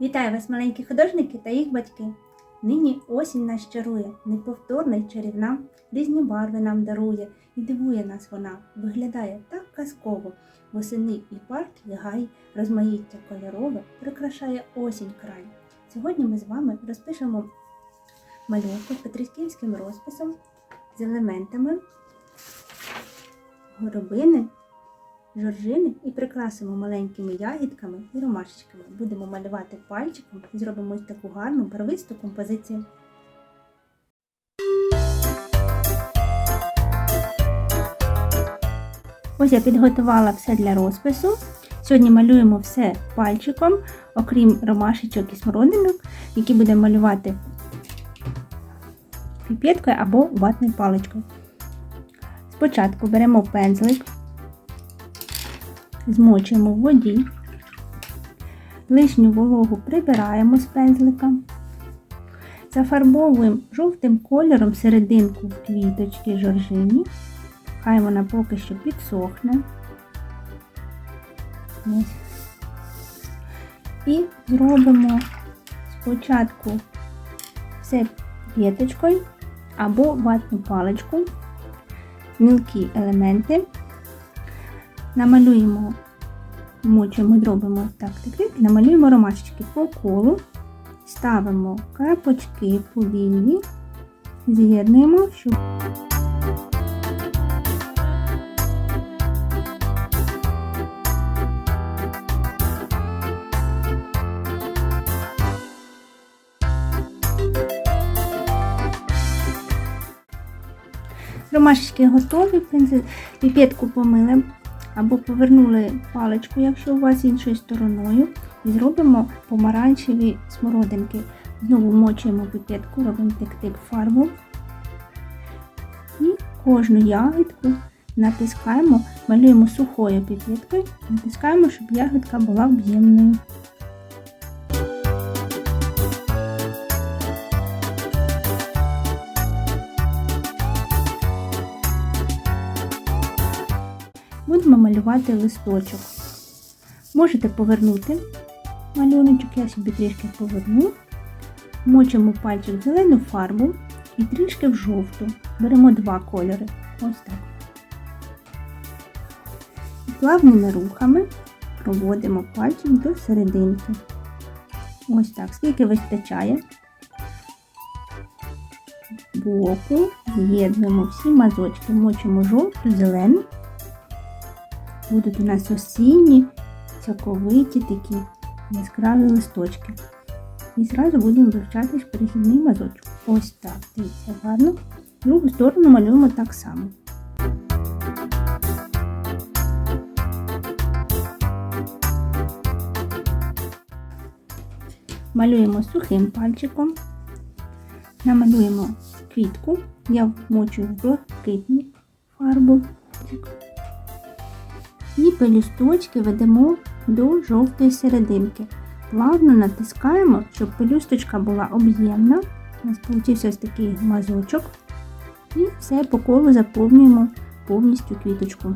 Вітаю вас, маленькі художники та їх батьки. Нині осінь нас чарує, неповторна й чарівна, різні барви нам дарує і дивує нас вона, виглядає так казково. Восени і парк, і гай, розмаїття кольорове прикрашає осінь край. Сьогодні ми з вами розпишемо малюнку петриківським розписом з елементами горобини, жоржини і прикрасимо маленькими ягідками і ромашечками. Будемо малювати пальчиком і зробимо ось таку гарну барвисту композицію. Ось я підготувала все для розпису. Сьогодні малюємо все пальчиком, окрім ромашечок і смородинок, які будемо малювати піпеткою або ватною паличкою. Спочатку беремо пензлик, змочуємо в воді, лишню вологу прибираємо з пензлика, зафарбовуємо жовтим кольором серединку квіточки жоржині. Хай вона поки що підсохне. І зробимо спочатку все п'яточкою або ватну паличку, мілкі елементи. Намалюємо, мочуємо, зробимо так, так, намалюємо ромашечки по колу, ставимо крапочки повільні, з'єднуємо, щоб Ромашечки готові, піпетку помили або повернули паличку, якщо у вас іншою стороною, і зробимо помаранчеві смородинки. Знову мочуємо пікетку, робимо тик-тик фарбу. І кожну ягідку натискаємо, малюємо сухою піпеткою, натискаємо, щоб ягідка була об'ємною. Будемо листочок. Можете повернути малюночок, я собі трішки поверну. Мочимо пальчик в зелену фарбу і трішки в жовту. Беремо два кольори. Ось так. Плавними рухами проводимо пальчик до серединки. Ось так, скільки вистачає. Боку з'єднуємо всі мазочки, мочимо жовту, зелену будуть у нас осінні, соковиті такі яскраві листочки. І зразу будемо вивчати перехідний мазочок. Ось так, дивіться, гарно. Другу сторону малюємо так само. Малюємо сухим пальчиком, намалюємо квітку, я вмочую в блакитну фарбу. І пелюсточки ведемо до жовтої серединки. Плавно натискаємо, щоб пелюсточка була об'ємна. У нас вийшов ось такий мазочок. І все по колу заповнюємо повністю квіточку.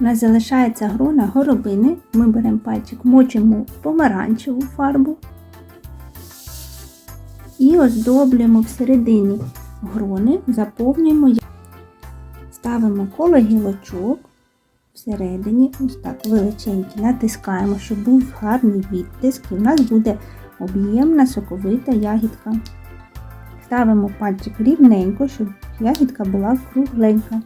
У нас залишається грона горобини. Ми беремо пальчик, мочимо помаранчеву фарбу і оздоблюємо всередині грони, заповнюємо, ставимо коло гілочок всередині, ось так величенькі, натискаємо, щоб був гарний відтиск, і в нас буде об'ємна соковита ягідка. Ставимо пальчик рівненько, щоб ягідка була кругленька.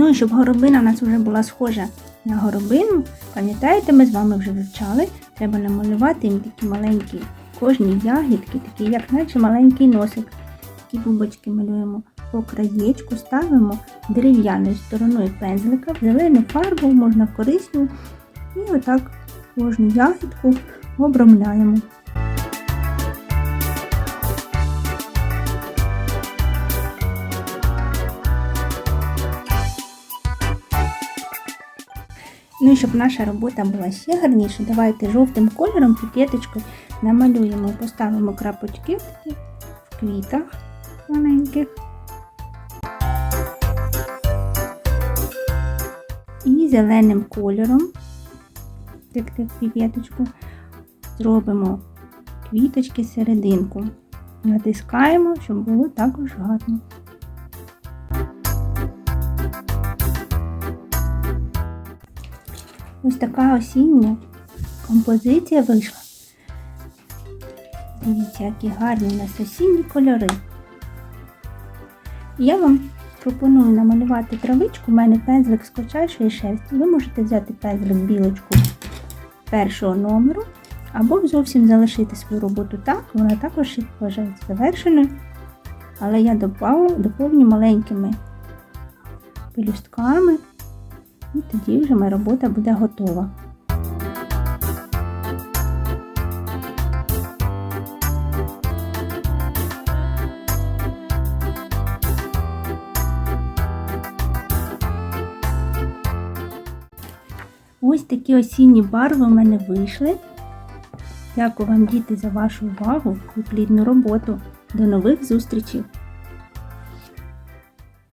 Ну і щоб горобина у нас вже була схожа на горобину, пам'ятаєте, ми з вами вже вивчали, треба намалювати їм такі маленькі кожні ягідки, такі, як наче маленький носик. Такі бубочки малюємо по краєчку, ставимо дерев'яною стороною пензлика, в зелену фарбу, можна корисну. І отак кожну ягідку обрамляємо. Ну і щоб наша робота була ще гарніше, давайте жовтим кольором піпеточкою намалюємо, поставимо крапочки в квітах маленьких. І зеленим кольором, піпеточку, зробимо квіточки серединку. Натискаємо, щоб було також гарно. Ось така осіння композиція вийшла. Дивіться, які гарні у нас осінні кольори. Я вам пропоную намалювати травичку. У мене пензлик з кочачої шерсті. Ви можете взяти пензлик білочку першого номеру, або зовсім залишити свою роботу так, вона також вважається завершеною. Але я доповню маленькими пелюстками, і тоді вже моя робота буде готова. Ось такі осінні барви в мене вийшли. Дякую вам, діти, за вашу увагу і плідну роботу. До нових зустрічей!